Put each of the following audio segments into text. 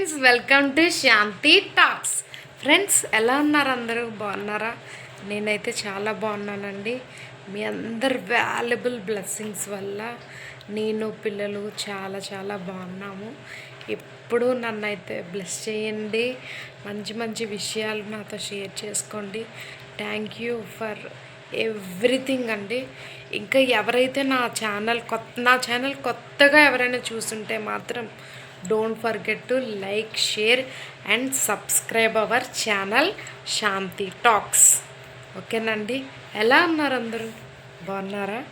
Friends welcome to Shanti talks. Friends ఎలా ఉన్నారు అందరూ? బాగున్నారా? నేనైతే చాలా బాగున్నానండి. మీ అందరు వాల్యుబుల్ బ్లెస్సింగ్స్ వల్ల నేను పిల్లలు చాలా చాలా బాగున్నాము. ఎప్పుడూ నన్ను అయితే బ్లెస్ చేయండి మంచి మంచి విషయాలు నాతో షేర్ చేసుకోండి. థ్యాంక్ యూ ఫర్ ఎవ్రీథింగ్ అండి. ఇంకా ఎవరైతే నా ఛానల్ కొత్త నా ఛానల్ కొత్తగా ఎవరైనా చూస్తుంటే మాత్రం don't forget to like share and subscribe our channel Shanti talks ఓకేనండి ఎలా ఉన్నారు అందరూ? బాగున్నారా?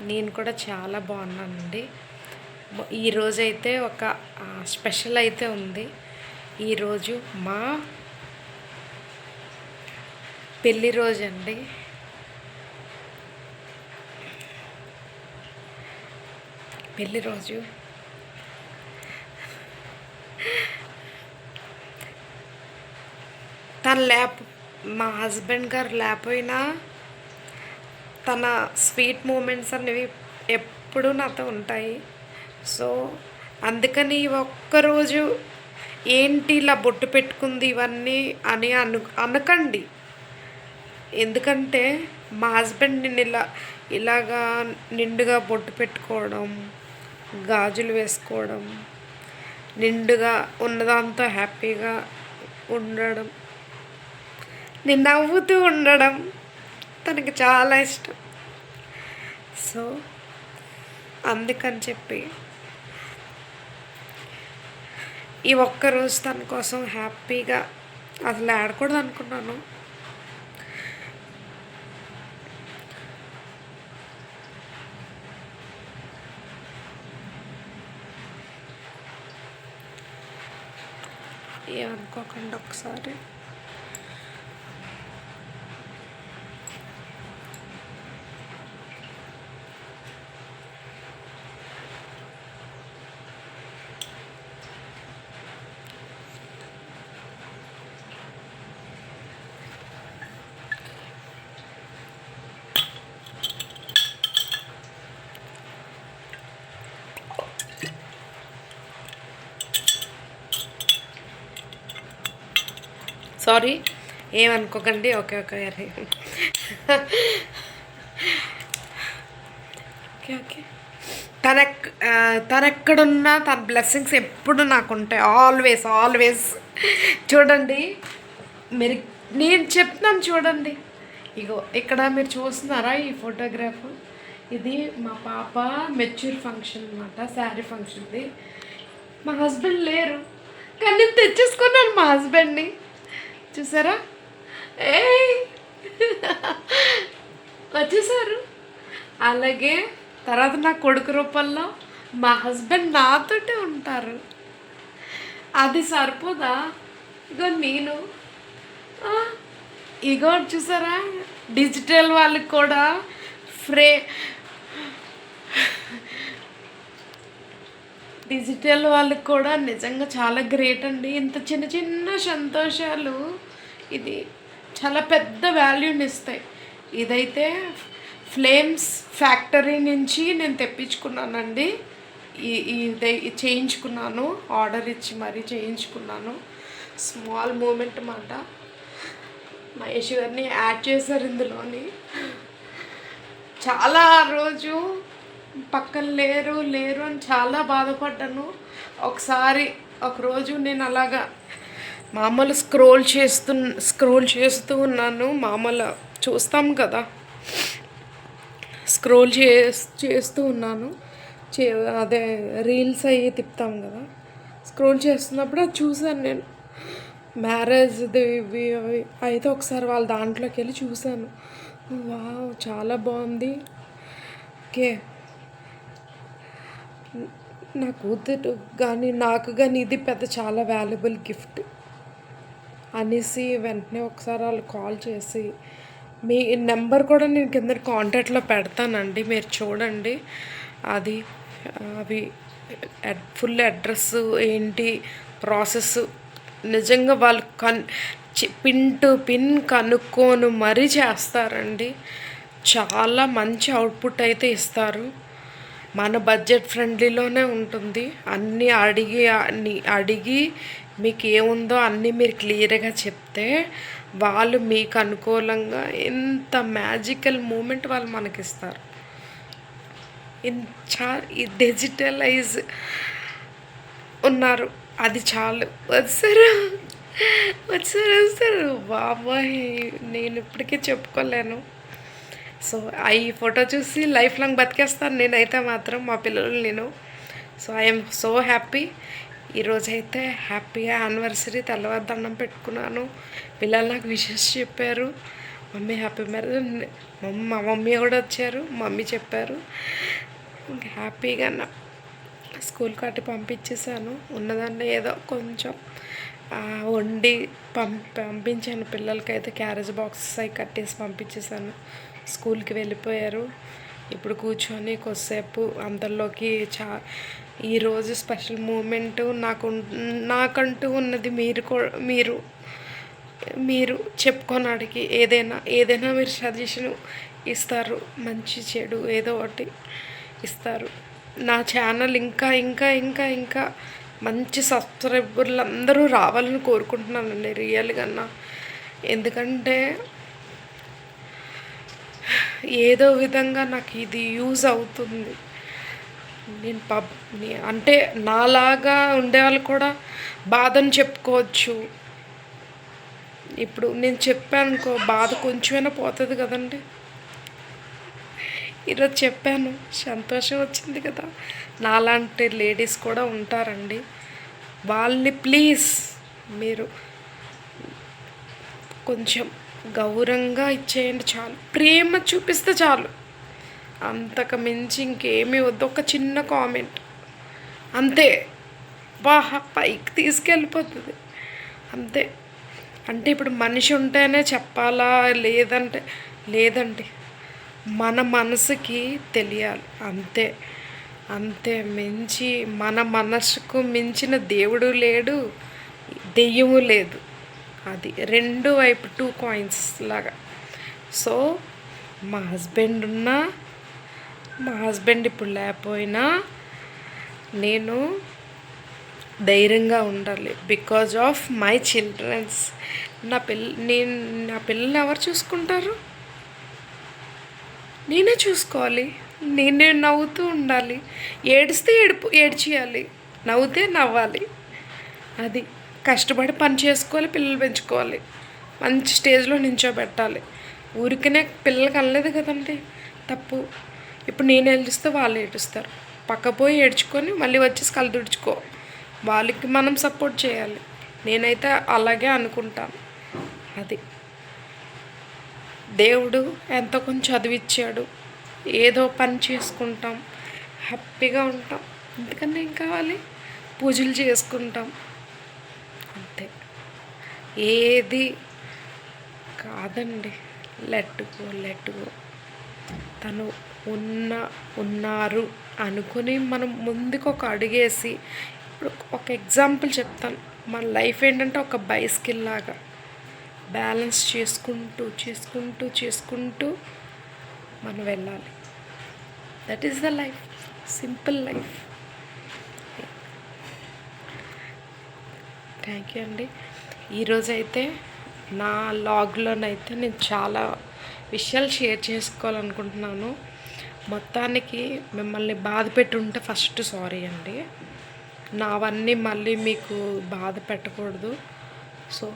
నేను కూడా చాలా బాగున్నానండి. ఈరోజు అయితే ఒక స్పెషల్ అయితే ఉంది. ఈరోజు మా పెళ్ళి రోజు అండి. పెళ్ళి రోజు తను లేప మా హస్బెండ్ గారు లేకపోయినా తన స్వీట్ మూమెంట్స్ అనేవి ఎప్పుడూ నాతో ఉంటాయి. సో అందుకని ఒక్కరోజు ఏంటి ఇలా బొట్టు పెట్టుకుంది ఇవన్నీ అని అను అనకండి. ఎందుకంటే మా హస్బెండ్ నిన్ను ఇలా ఇలాగా నిండుగా బొట్టు పెట్టుకోవడం గాజులు వేసుకోవడం నిండుగా ఉన్నదాంతో హ్యాపీగా ఉండడం. నేను నవ్వుతూ ఉండడం తనకి చాలా ఇష్టం. సో అందుకని చెప్పి ఈ ఒక్కరోజు తన కోసం హ్యాపీగా అసలు ఆడకూడదు అనుకున్నాను ఏమనుకోకండి ఒకసారి. సారీ ఏమనుకోకండి ఓకే ఓకే అరే. Okay okay. తన తనెక్కడున్నా తన బ్లెస్సింగ్స్ ఎప్పుడు నాకు ఉంటాయి ఆల్వేస్ ఆల్వేస్ చూడండి మీరు నేను చెప్తున్నాను చూడండి. ఇగో ఇక్కడ మీరు చూస్తున్నారా ఈ ఫోటోగ్రాఫ్? ఇది మా పాప మెచ్యూర్ ఫంక్షన్ అనమాట శారీ ఫంక్షన్ది. మా హస్బెండ్ లేరు. కానీ నేను తెచ్చేసుకున్నాను మా హస్బెండ్ని. చూసారా? ఏ వచ్చేసారు. అలాగే తర్వాత నా కొడుకు రూపంలో మా హస్బెండ్ నాతోటే ఉంటారు. అది సరిపోదా? ఇగో నేను. ఇగో చూసారా? డిజిటల్ వాళ్ళకి కూడా ఫ్రే డిజిటల్ వాళ్ళకి కూడా నిజంగా చాలా గ్రేట్ అండి. ఇంత చిన్న చిన్న సంతోషాలు. ఇది చాలా పెద్ద వాల్యూని ఇస్తాయి. ఇదైతే ఫ్లేమ్స్ ఫ్యాక్టరీ నుంచి నేను తెప్పించుకున్నానండి. ఈ ఇది చేయించుకున్నాను. ఆర్డర్ ఇచ్చి మరీ చేయించుకున్నాను. స్మాల్ మూమెంట్ మాట మహేష్ గారిని యాడ్ చేశారు ఇందులోని. చాలా రోజు పక్కన లేరు లేరు అని చాలా బాధపడ్డాను. ఒకసారి ఒకరోజు నేను అలాగా మామూలు స్క్రోల్ చేస్తు స్క్రోల్ చేస్తూ ఉన్నాను. మామూలు చూస్తాం కదా. స్క్రోల్ చే చేస్తూ ఉన్నాను. చే అదే రీల్స్ అయ్యి తిప్పుతాం కదా. స్క్రోల్ చేస్తున్నప్పుడు అది చూశాను నేను. మ్యారేజ్ది ఇవి అవి అయితే ఒకసారి వాళ్ళ దాంట్లోకి వెళ్ళి చూశాను. వావ్ చాలా బాగుంది. ఓకే. నా కూతురు కానీ నాకు కానీ ఇది పెద్ద చాలా వాల్యుబుల్ గిఫ్ట్. అనేసి వెంటనే ఒకసారి వాళ్ళు కాల్ చేసి మీ నెంబర్ కూడా నేను కింద కాంటాక్ట్లో పెడతానండి మీరు చూడండి. అది అవి ఫుల్ అడ్రస్ ఏంటి ప్రాసెస్ నిజంగా వాళ్ళు కన్ చి- పిన్ టు పిన్ కనుక్కొని మరీ చేస్తారండి. చాలా మంచి అవుట్పుట్ అయితే ఇస్తారు. మన బడ్జెట్ ఫ్రెండ్లీలోనే ఉంటుంది. అన్నీ అడిగి అన్ని అడిగి మీకు ఏముందో అన్నీ మీరు క్లియర్గా చెప్తే వాళ్ళు మీకు అనుకూలంగా ఎంత మ్యాజికల్ మూమెంట్ వాళ్ళు మనకిస్తారు. ఇన్ చా ఈ డిజిటలైజ్ ఉన్నారు. అది చాలు. వచ్చారు వచ్చారు వస్తారు బాబాయ్ నేను ఇప్పటికీ చెప్పుకోలేను. సో ఆ ఈ ఫోటో చూసి లైఫ్ లాంగ్ బతికేస్తాను నేనైతే మాత్రం మా పిల్లలు నేను. So I'm so happy. ఈరోజైతే హ్యాపీగా యానివర్సరీ తెల్లవారుదండం పెట్టుకున్నాను. పిల్లలు నాకు విషెస్ చెప్పారు. Mummy happy marriage. మా మమ్మీ కూడా వచ్చారు. మమ్మీ చెప్పారు. ఇంకా హ్యాపీగా నా స్కూల్ కట్టి పంపించేసాను ఉన్నదాన్ని ఏదో కొంచెం వండి పంపి పంపించాను. పిల్లలకైతే క్యారేజ్ బాక్సెస్ అవి కట్టేసి పంపించేసాను స్కూల్కి వెళ్ళిపోయారు. ఇప్పుడు కూర్చొని కొద్దిసేపు అందరిలోకి చా ఈరోజు స్పెషల్ మూమెంట్ నాకు నాకంటూ ఉన్నది మీరు మీరు మీరు చెప్పుకోనాడికి ఏదైనా ఏదైనా మీరు సజెషన్ ఇస్తారు మంచి చెడు ఏదో ఒకటి ఇస్తారు. నా ఛానల్ ఇంకా ఇంకా ఇంకా ఇంకా మంచి సబ్స్క్రైబర్లు అందరూ రావాలని కోరుకుంటున్నానండి రియల్గా నా ఎందుకంటే ఏదో విధంగా నాకు ఇది యూజ్ అవుతుంది. నేను పబ్ అంటే నాలాగా ఉండేవాళ్ళు కూడా బాధని చెప్పుకోవచ్చు. ఇప్పుడు నేను చెప్పాను అనుకో బాధ కొంచెమైనా పోతుంది కదండి. ఈరోజు చెప్పాను సంతోషం వచ్చింది కదా. నాలాంటి లేడీస్ కూడా ఉంటారండి. వాళ్ళని ప్లీజ్ మీరు కొంచెం గౌరవంగా ఇచ్చేయండి చాలు. ప్రేమ చూపిస్తే చాలు. అంతకు మించి ఇంకేమీ వద్దు. ఒక చిన్న కామెంట్ అంతే. బాహ పైకి తీసుకెళ్ళిపోతుంది. అంతే. అంటే ఇప్పుడు మనిషి ఉంటేనే చెప్పాలా? లేదంటే లేదండి మన మనసుకి తెలియాలి. అంతే. అంతే మించి మన మనసుకు మించిన దేవుడు లేడు దెయ్యము లేదు. అది రెండు వైపు టూ కాయిన్స్ లాగా. సో మా హస్బెండ్ ఉన్నా మా హస్బెండ్ ఇప్పుడు లేకపోయినా నేను ధైర్యంగా ఉండాలి బికాజ్ ఆఫ్ మై చిల్డ్రన్స్. నా పిల్ల నేను నా పిల్లల్ని ఎవరు చూసుకుంటారు? నేనే చూసుకోవాలి. నేనే నవ్వుతూ ఉండాలి. ఏడిస్తే ఏడుపు ఏడ్చేయాలి. నవ్వుతే నవ్వాలి. అది కష్టపడి పని చేసుకోవాలి పిల్లలు పెంచుకోవాలి. మంచి స్టేజ్లో నించోబెట్టాలి. ఊరికనే పిల్లలకి అనలేదు కదండి. తప్పు. ఇప్పుడు నేను ఏడుస్తే వాళ్ళు ఏడుస్తారు. పక్కపోయి ఏడ్చుకొని మళ్ళీ వచ్చేసి కళ్ళు తుడుచుకో. వాళ్ళకి మనం సపోర్ట్ చేయాలి. నేనైతే అలాగే అనుకుంటాను. అది. దేవుడు ఎంతో కొంచెం చదివిచ్చాడు. ఏదో పని చేసుకుంటాం. హ్యాపీగా ఉంటాం. ఎందుకంటే ఏం కావాలి? పూజలు చేసుకుంటాం. అంతే. ఏది కాదండి. లెట్టుకో లెట్టుకో తను ఉన్న ఉన్నారు అనుకుని మనం ముందుకు ఒక అడుగేసి ఇప్పుడు ఒక ఎగ్జాంపుల్ చెప్తాను. మన లైఫ్ ఏంటంటే ఒక బైస్కిల్ లాగా బ్యాలెన్స్ చేసుకుంటూ చేసుకుంటూ చేసుకుంటూ మనం వెళ్ళాలి. That is the life simple life thank you అండి. ఈరోజైతే నా లాగ్లోనైతే నేను చాలా విషయాలు షేర్ చేసుకోవాలనుకుంటున్నాను. మొత్తానికి మిమ్మల్ని బాధ పెట్టుంటే ఫస్ట్ సారీ అండి. నావన్నీ మళ్ళీ మీకు బాధ పెట్టకూడదు. సో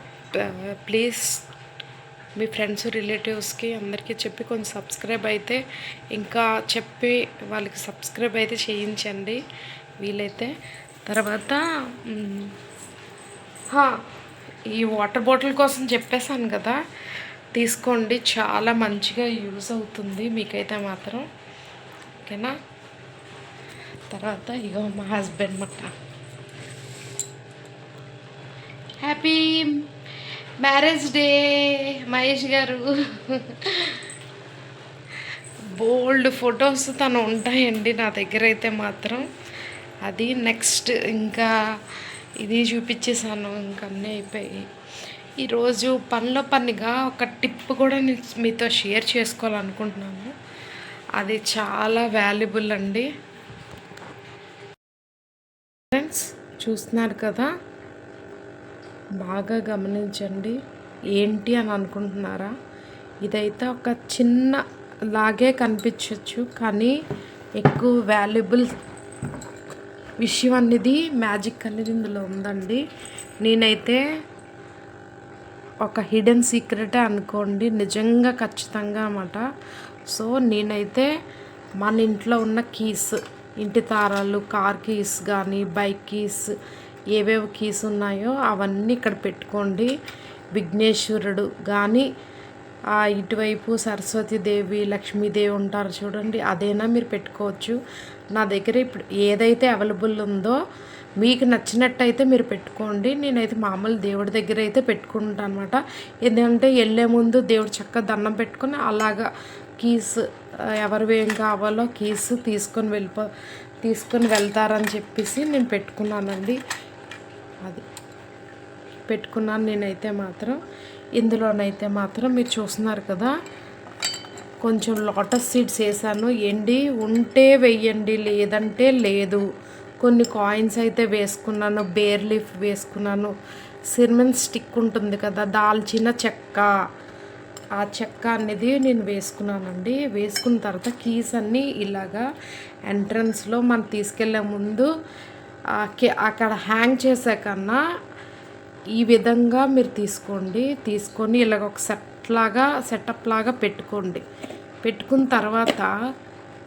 ప్లీజ్ మీ ఫ్రెండ్స్ రిలేటివ్స్కి అందరికీ చెప్పి కొంచెం సబ్స్క్రైబ్ అయితే ఇంకా చెప్పి వాళ్ళకి సబ్స్క్రైబ్ అయితే చేయించండి వీలైతే. తర్వాత ఈ వాటర్ బాటిల్ కోసం చెప్పేశాను కదా తీసుకోండి. చాలా మంచిగా యూజ్ అవుతుంది మీకైతే మాత్రం. ఓకేనా? తర్వాత ఇగో మా హస్బెండ్ మాట. హ్యాపీ మ్యారేజ్ డే మహేష్ గారు. బోల్డ్ ఫొటోస్ తను ఉంటాయండి నా దగ్గర అయితే మాత్రం. అది నెక్స్ట్ ఇంకా ఇది చూపించేసాను ఇంకా అన్నీ అయిపోయి ఈరోజు పనిలో పనిగా ఒక టిప్ కూడా నేను మీతో షేర్ చేసుకోవాలనుకుంటున్నాను. అది చాలా వాల్యుబుల్ అండి. ఫ్రెండ్స్ చూస్తున్నారు కదా? బాగా గమనించండి. ఏంటి అని అనుకుంటున్నారా? ఇదైతే ఒక చిన్న లాగే కనిపించవచ్చు కానీ ఎక్కువ వాల్యుబుల్ విషయం అనేది మ్యాజిక్ అనేది ఇందులో ఉందండి. నేనైతే ఒక హిడెన్ సీక్రెటే అనుకోండి నిజంగా ఖచ్చితంగా అన్నమాట. సో నేనైతే మన ఇంట్లో ఉన్న కీస్ ఇంటి తారాలు కార్ కీస్ కానీ బైక్ కీస్ ఏవేవి కీస్ ఉన్నాయో అవన్నీ ఇక్కడ పెట్టుకోండి. విఘ్నేశ్వరుడు కానీ ఇటువైపు సరస్వతీదేవి లక్ష్మీదేవి ఉంటారు చూడండి అదైనా మీరు పెట్టుకోవచ్చు. నా దగ్గర ఇప్పుడు ఏదైతే అవైలబుల్ ఉందో మీకు నచ్చినట్టయితే మీరు పెట్టుకోండి. నేనైతే మామూలు దేవుడి దగ్గర అయితే పెట్టుకుంటాను అనమాట ఎందుకంటే వెళ్ళే ముందు దేవుడు చక్కగా దండం పెట్టుకొని అలాగా కీస్ ఎవరు ఏం కావాలో కీస్ తీసుకొని వెళ్ళిపో తీసుకొని వెళ్తారని చెప్పేసి నేను పెట్టుకున్నానండి. అది పెట్టుకున్నాను నేనైతే మాత్రం. ఇందులోనైతే మాత్రం మీరు చూస్తున్నారు కదా కొంచెం లోటస్ సీడ్స్ వేసాను. ఎండి ఉంటే వెయ్యండి లేదంటే లేదు. కొన్ని కాయిన్స్ అయితే వేసుకున్నాను బేర్ లీఫ్ వేసుకున్నాను. సిర్మన్ స్టిక్ ఉంటుంది కదా దాల్చిన చెక్క. ఆ చెక్క అనేది నేను వేసుకున్నానండి. వేసుకున్న తర్వాత కీస్ అన్నీ ఇలాగా ఎంట్రన్స్లో మనం తీసుకెళ్ళే ముందు అక్కడ హ్యాంగ్ చేసే కన్నా ఈ విధంగా మీరు తీసుకోండి. తీసుకొని ఇలాగ ఒక సెట్ లాగా సెటప్ లాగా పెట్టుకోండి. పెట్టుకున్న తర్వాత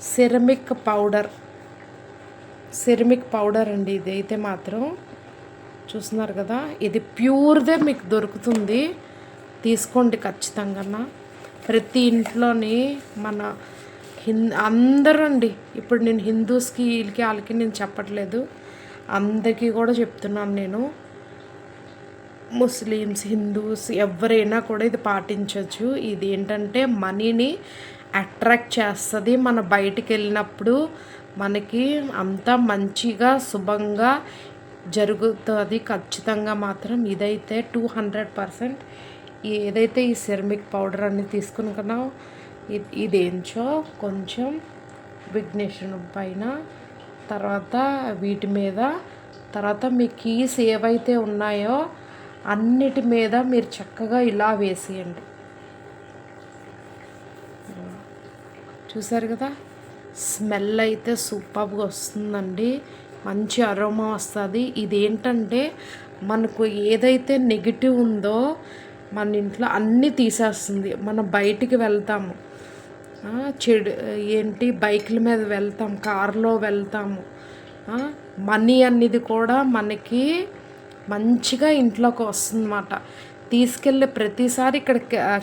సిరమిక్ పౌడర్ సిరమిక్ పౌడర్ అండి ఇది అయితే మాత్రం. చూస్తున్నారు కదా ఇది ప్యూర్దే మీకు దొరుకుతుంది. తీసుకోండి ఖచ్చితంగా ప్రతి ఇంట్లోని మన హింద్ అందరూ అండి ఇప్పుడు నేను హిందూస్కి వీళ్ళకి వాళ్ళకి నేను చెప్పట్లేదు. అందరికీ కూడా చెప్తున్నాను నేను. ముస్లిమ్స్ హిందూస్ ఎవరైనా కూడా ఇది పాటించవచ్చు ఇది ఏంటంటే మనీని అట్రాక్ట్ చేస్తుంది మన బయటికి వెళ్ళినప్పుడు. మనకి అంతా మంచిగా శుభంగా జరుగుతుంది. ఖచ్చితంగా మాత్రం ఇదైతే టూ హండ్రెడ్ పర్సెంట్ ఏదైతే ఈ సెరమిక్ పౌడర్ అన్ని తీసుకుని ఇదేంచో కొంచెం విఘ్నేశ్వరు పైన తర్వాత వీటి మీద తర్వాత మీ కీస్ ఏవైతే ఉన్నాయో అన్నిటి మీద మీరు చక్కగా ఇలా వేసేయండి. చూసారు కదా? స్మెల్ అయితే సూపర్గా వస్తుందండి. మంచి అరోమా వస్తుంది. ఇదేంటంటే మనకు ఏదైతే నెగిటివ్ ఉందో మన ఇంట్లో అన్నీ తీసేస్తుంది. మనం బయటికి వెళ్తాము. చెడు ఏంటి బైకుల మీద వెళ్తాం కార్లో వెళ్తాము. మనీ అనేది కూడా మనకి మంచిగా ఇంట్లోకి వస్తుందన్నమాట. తీసుకెళ్ళే ప్రతిసారి ఇక్కడ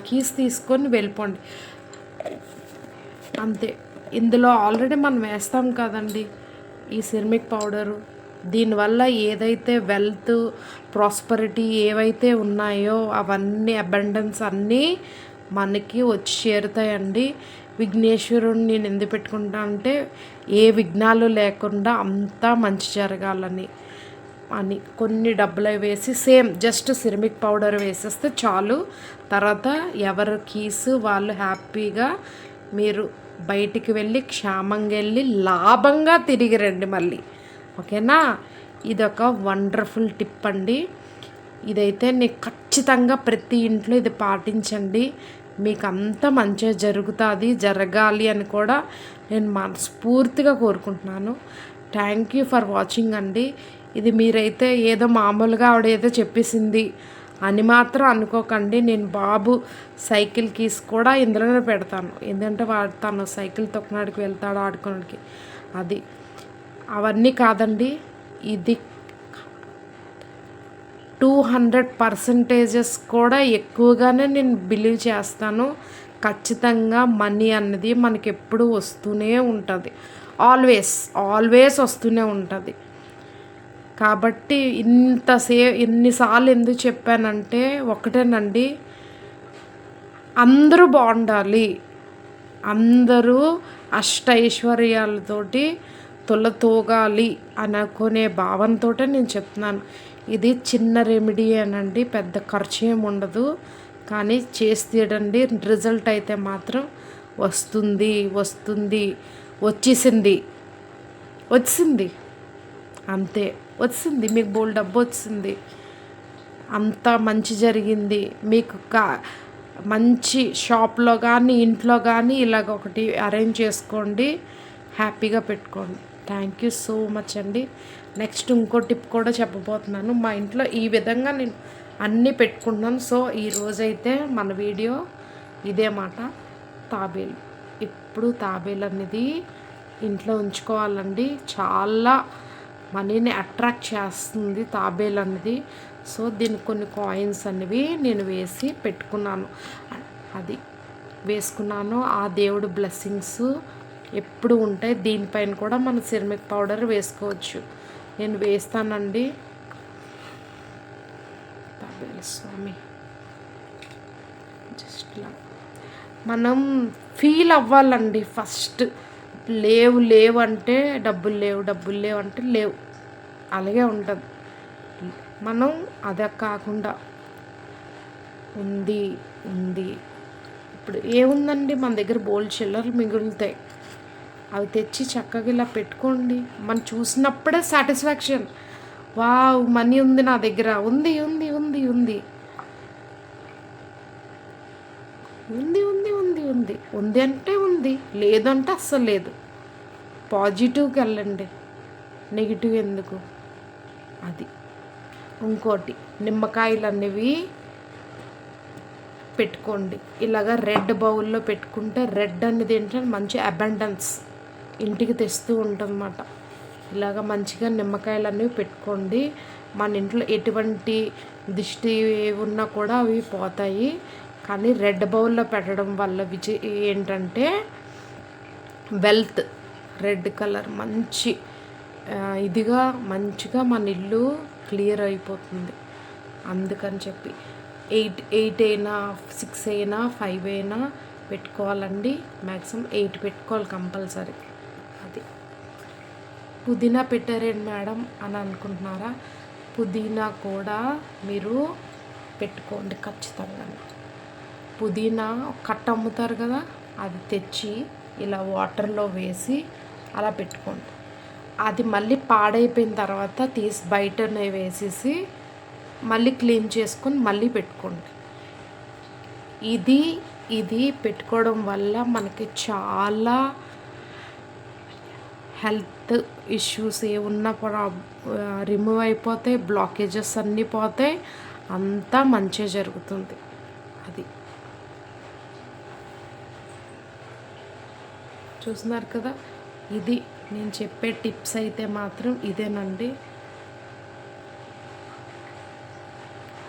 కీస్ తీసుకొని వెళ్ళిపోండి. అంతే. ఇందులో ఆల్రెడీ మనం వేస్తాం కదండి ఈ సిరమిక్ పౌడరు. దీనివల్ల ఏదైతే వెల్త్ ప్రాస్పరిటీ ఏవైతే ఉన్నాయో అవన్నీ అబండెన్స్ అన్నీ మనకి వచ్చి చేరుతాయండి. విఘ్నేశ్వరుడిని నేను ఎందుకు పెట్టుకుంటా అంటే ఏ విఘ్నాలు లేకుండా అంతా మంచి జరగాలని అని. కొన్ని డబ్బులు వేసి సేమ్ జస్ట్ సిరమిక్ పౌడర్ వేసేస్తే చాలు. తర్వాత ఎవరు కీస్ వాళ్ళు హ్యాపీగా మీరు బయటికి వెళ్ళి క్షేమంగా వెళ్ళి లాభంగా తిరిగి రండి మళ్ళీ. ఓకేనా? ఇదొక వండర్ఫుల్ టిప్ అండి. ఇదైతే నీకు ఖచ్చితంగా ప్రతి ఇంట్లో ఇది పాటించండి. మీకు అంత మంచిగా జరుగుతుంది జరగాలి అని కూడా నేను మనస్ఫూర్తిగా కోరుకుంటున్నాను. థ్యాంక్ యూ ఫర్ వాచింగ్ అండి. ఇది మీరైతే ఏదో మామూలుగా ఆవిడ ఏదో చెప్పేసింది. అని మాత్రం అనుకోకండి. నేను బాబు సైకిల్ కీస్ కూడా ఇందులోనే పెడతాను. ఎందుకంటే వాడు తను సైకిల్ తొక్కనాడికి వెళ్తాడు ఆడుకోవడానికి అది అవన్నీ కాదండి. ఇది టూ హండ్రెడ్ పర్సంటేజెస్ కూడా ఎక్కువగానే నేను బిలీవ్ చేస్తాను. ఖచ్చితంగా మనీ అన్నది మనకి ఎప్పుడు వస్తూనే ఉంటుంది. ఆల్వేస్ ఆల్వేస్ వస్తూనే ఉంటుంది. కాబట్టి ఇంతసే ఎన్నిసార్లు ఎందుకు చెప్పానంటే ఒకటేనండి అందరూ బాగుండాలి. అందరూ అష్టైశ్వర్యాలతోటి తొలతోగాలి అనుకునే భావంతో నేను చెప్తున్నాను. ఇది చిన్న రెమెడీ అనండి పెద్ద ఖర్చు ఏమి ఉండదు. కానీ చేసి తీయడండి రిజల్ట్ అయితే మాత్రం వస్తుంది వస్తుంది వచ్చేసింది. వచ్చింది అంతే. వచ్చింది మీకు బోల్ డబ్బు వచ్చింది. అంత మంచి జరిగింది. మీకు కా మంచి షాప్లో కానీ ఇంట్లో కానీ ఇలాగ ఒకటి అరేంజ్ చేసుకోండి. హ్యాపీగా పెట్టుకోండి. థ్యాంక్ యూ సో మచ్ అండి. నెక్స్ట్ ఇంకో టిప్ కూడా చెప్పబోతున్నాను. మా ఇంట్లో ఈ విధంగా నేను అన్నీ పెట్టుకుంటున్నాను సో ఈరోజైతే మన వీడియో ఇదే మాట. తాబేలు. ఇప్పుడు తాబేలు అనేది ఇంట్లో ఉంచుకోవాలండి. చాలా మనీని అట్రాక్ట్ చేస్తుంది తాబేలు అనేది సో దీనికి కొన్ని కాయిన్స్ అనేవి నేను వేసి పెట్టుకున్నాను. అది వేసుకున్నాను. ఆ దేవుడు బ్లెస్సింగ్స్ ఎప్పుడు ఉంటాయి. దీనిపైన కూడా మన సిరమిక్ పౌడర్ వేసుకోవచ్చు. నేను వేస్తానండి. తాబేలు స్వామి. జస్ట్ మనం ఫీల్ అవ్వాలండి ఫస్ట్. లేవు లేవు అంటే డబ్బులు లేవు డబ్బులు లేవు అంటే లేవు. అలాగే ఉంటుంది. మనం అదే కాకుండా ఉంది ఉంది. ఇప్పుడు ఏముందండి? మన దగ్గర బోల్డ్ చిల్లర్లు మిగులుతాయి. అవి తెచ్చి చక్కగా ఇలా పెట్టుకోండి. మనం చూసినప్పుడే సాటిస్ఫాక్షన్. వావ్ మనీ ఉంది నా దగ్గర. ఉంది ఉంది ఉంది ఉంది. ఉంది ఉంది. ఉంది అంటే ఉంది. లేదంటే అస్సలు లేదు. పాజిటివ్కి వెళ్ళండి. నెగిటివ్ ఎందుకు? అది. ఇంకోటి నిమ్మకాయలు అనేవి పెట్టుకోండి. ఇలాగ రెడ్ బౌల్లో పెట్టుకుంటే రెడ్ అనేది ఏంటంటే మంచి అబండెన్స్. ఇంటికి తెస్తూ ఉంటుందన్నమాట. ఇలాగ మంచిగా నిమ్మకాయలు అనేవి పెట్టుకోండి. మన ఇంట్లో ఎటువంటి దిష్టి ఉన్నా కూడా అవి పోతాయి. కానీ రెడ్ బౌల్లో పెట్టడం వల్ల విజయ్ ఏంటంటే వెల్త్ రెడ్ కలర్ మంచి ఇదిగా మంచిగా మన ఇల్లు క్లియర్ అయిపోతుంది. అందుకని చెప్పి ఎయిట్ ఎయిట్ అయినా సిక్స్ అయినా ఫైవ్ అయినా పెట్టుకోవాలండి. మ్యాక్సిమం ఎయిట్ పెట్టుకోవాలి కంపల్సరీ. అది. పుదీనా పెట్టారేంటి మేడం అని అనుకుంటున్నారా? పుదీనా కూడా మీరు పెట్టుకోండి ఖచ్చితంగా పుదీనా కట్ట అమ్ముతారు కదా అది తెచ్చి ఇలా వాటర్లో వేసి అలా పెట్టుకోండి. అది మళ్ళీ పాడైపోయిన తర్వాత తీసి బయటనే వేసేసి మళ్ళీ క్లీన్ చేసుకొని మళ్ళీ పెట్టుకోండి. ఇది ఇది పెట్టుకోవడం వల్ల మనకి చాలా హెల్త్ ఇష్యూస్ ఏమున్నా ఉన్నా రిమూవ్ అయిపోతాయి బ్లాకేజెస్ అన్నీ పోతాయి అంతా మంచిగా జరుగుతుంది. అది. చూస్తున్నారు కదా? ఇది నేను చెప్పే టిప్స్ అయితే మాత్రం ఇదేనండి.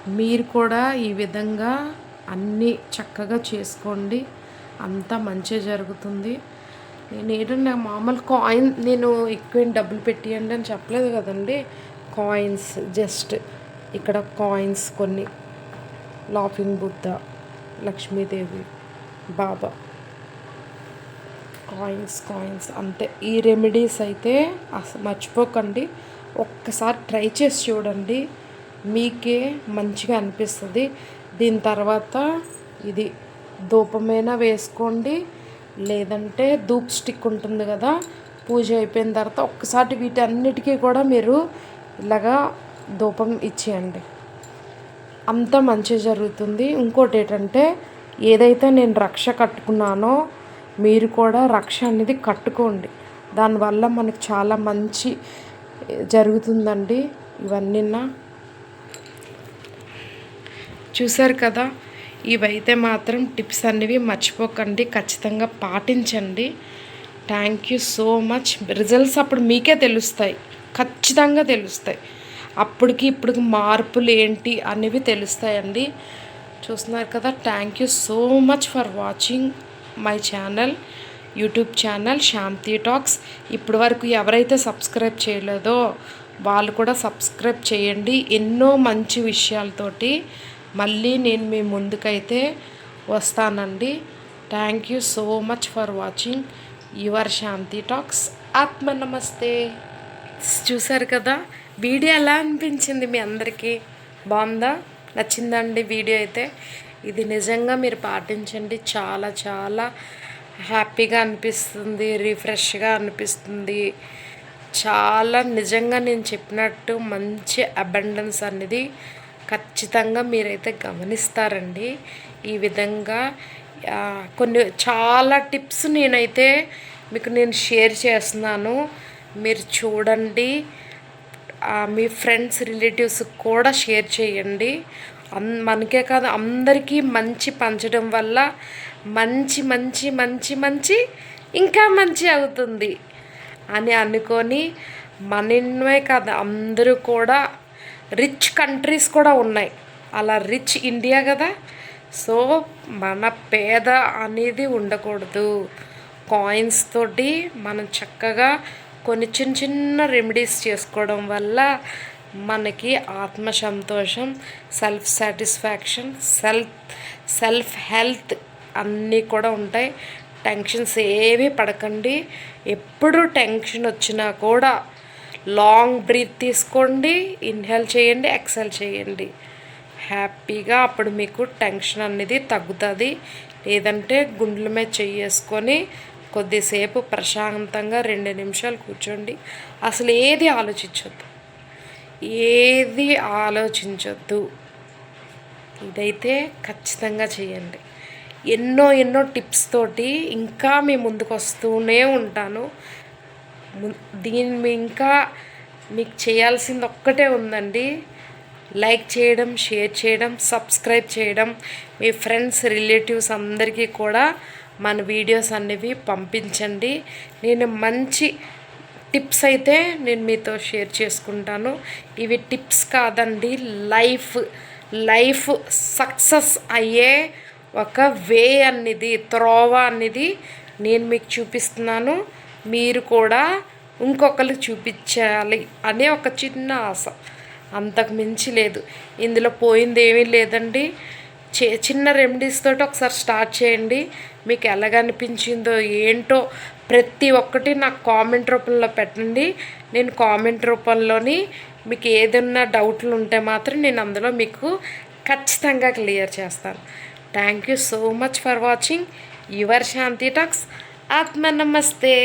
మీరు కూడా ఈ విధంగా అన్నీ చక్కగా చేసుకోండి. అంతా మంచిగా జరుగుతుంది. నేను ఏంటంటే మామూలు కాయిన్ నేను ఎక్కువ డబ్బులు పెట్టియండి అని చెప్పలేదు కదండి. కాయిన్స్ జస్ట్ ఇక్కడ కాయిన్స్ కొన్ని. Laughing Buddha Lakshmidevi Baba. Coins coins అంతే ఈ రెమెడీస్ అయితే అసలు మర్చిపోకండి. ఒక్కసారి ట్రై చేసి చూడండి. మీకే మంచిగా అనిపిస్తుంది. దీని తర్వాత ఇది ధూపమైనా వేసుకోండి. లేదంటే ధూప్ స్టిక్ ఉంటుంది కదా పూజ అయిపోయిన తర్వాత ఒక్కసారి వీటన్నిటికీ కూడా మీరు ఇలాగా ధూపం ఇచ్చేయండి. అంత మంచి జరుగుతుంది. ఇంకోటి ఏంటంటే ఏదైతే నేను రక్ష కట్టుకున్నానో మీరు కూడా రక్ష అనేది కట్టుకోండి. దానివల్ల మనకు చాలా మంచి జరుగుతుందండి ఇవన్నీ చూసారు కదా ఇవైతే మాత్రం టిప్స్ అనేవి మర్చిపోకండి ఖచ్చితంగా పాటించండి. Thank you so much. Results అప్పుడు మీకే తెలుస్తాయి ఖచ్చితంగా తెలుస్తాయి. అప్పటికి ఇప్పటికి మార్పులు ఏంటి అనేవి తెలుస్తాయండి. చూస్తున్నారు కదా thank you so much for watching. My channel YouTube channel Shanti talks. ఇప్పటి వరకు ఎవరైతే సబ్స్క్రైబ్ చేయలేదో వాళ్ళు కూడా సబ్స్క్రైబ్ చేయండి. ఎన్నో మంచి విషయాలతోటి మళ్ళీ నేను మీ ముందుకైతే వస్తానండి. Thank you so much for watching. Your Shanti talks. ఆత్మ నమస్తే. చూసారు కదా వీడియో ఎలా అనిపించింది మీ అందరికీ? బాగుందా? నచ్చిందండి వీడియో అయితే? ఇది నిజంగా మీరు పాటించండి. చాలా చాలా హ్యాపీగా అనిపిస్తుంది రిఫ్రెష్గా అనిపిస్తుంది. చాలా నిజంగా నేను చెప్పినట్టు మంచి అబండెన్స్ అనేది ఖచ్చితంగా మీరైతే గమనిస్తారండి. ఈ విధంగా కొన్ని చాలా టిప్స్ నేనైతే మీకు నేను షేర్ చేస్తున్నాను. మీరు చూడండి మీ ఫ్రెండ్స్ రిలేటివ్స్ కూడా షేర్ చేయండి. అన్ మనకే కాదు అందరికీ మంచి పంచడం వల్ల మంచి మంచి మంచి మంచి ఇంకా మంచి అవుతుంది అని అనుకొని మనమే కాదు అందరూ కూడా రిచ్ కంట్రీస్ కూడా ఉన్నాయి. అలా రిచ్ ఇండియా కదా. సో మన పేద అనేది ఉండకూడదు. కాయిన్స్ తోటి మనం చక్కగా కొన్ని చిన్న చిన్న రెమెడీస్ చేసుకోవడం వల్ల మనకి ఆత్మ సంతోషం self satisfaction self self health అన్నీ కూడా ఉంటాయి. టెన్షన్స్ ఏమీ పడకండి. ఎప్పుడు టెన్షన్ వచ్చినా కూడా లాంగ్ బ్రీత్ తీసుకోండి ఇన్హేల్ చేయండి ఎక్సెల్ చేయండి. హ్యాపీగా అప్పుడు మీకు టెన్షన్ అనేది తగ్గుతుంది. లేదంటే గుండెల మీద చేసుకొని కొద్దిసేపు ప్రశాంతంగా రెండు నిమిషాలు కూర్చోండి. అసలు ఏది ఆలోచించొద్దు. ఏది ఆలోచించొద్దు. ఇదైతే ఖచ్చితంగా చేయండి. ఎన్నో ఎన్నో టిప్స్ తోటి ఇంకా మీ ముందుకు వస్తూనే ఉంటాను. ము- దీన్ని మీ ఇంకా మీకు చేయాల్సింది ఒక్కటే ఉందండి. లైక్ చేయడం షేర్ చేయడం సబ్స్క్రైబ్ చేయడం మీ ఫ్రెండ్స్ రిలేటివ్స్ అందరికీ కూడా మన వీడియోస్ అనేవి పంపించండి. నేను మంచి టిప్స్ అయితే నేను మీతో షేర్ చేసుకుంటాను. ఇవి టిప్స్ కాదండి లైఫ్. లైఫ్ సక్సెస్ అయ్యే ఒక వే అనేది త్రోవ అనేది నేను మీకు చూపిస్తున్నాను. మీరు కూడా ఇంకొకరికి చూపించాలి అనే ఒక చిన్న ఆశ. అంతకు మించి లేదు. ఇందులో పోయింది ఏమీ లేదండి. చే చిన్న రెమెడీస్ తోటి ఒకసారి స్టార్ట్ చేయండి. మీకు ఎలాగనిపించిందో ఏంటో ప్రతి ఒక్కటి నాకు కామెంట్ రూపంలో పెట్టండి. నేను కామెంట్ రూపంలోని మీకు ఏదైనా డౌట్లు ఉంటే మాత్రం నేను అందులో మీకు ఖచ్చితంగా క్లియర్ చేస్తాను. Thank you so much for watching. Your Shanti talks. ఆత్మ నమస్తే.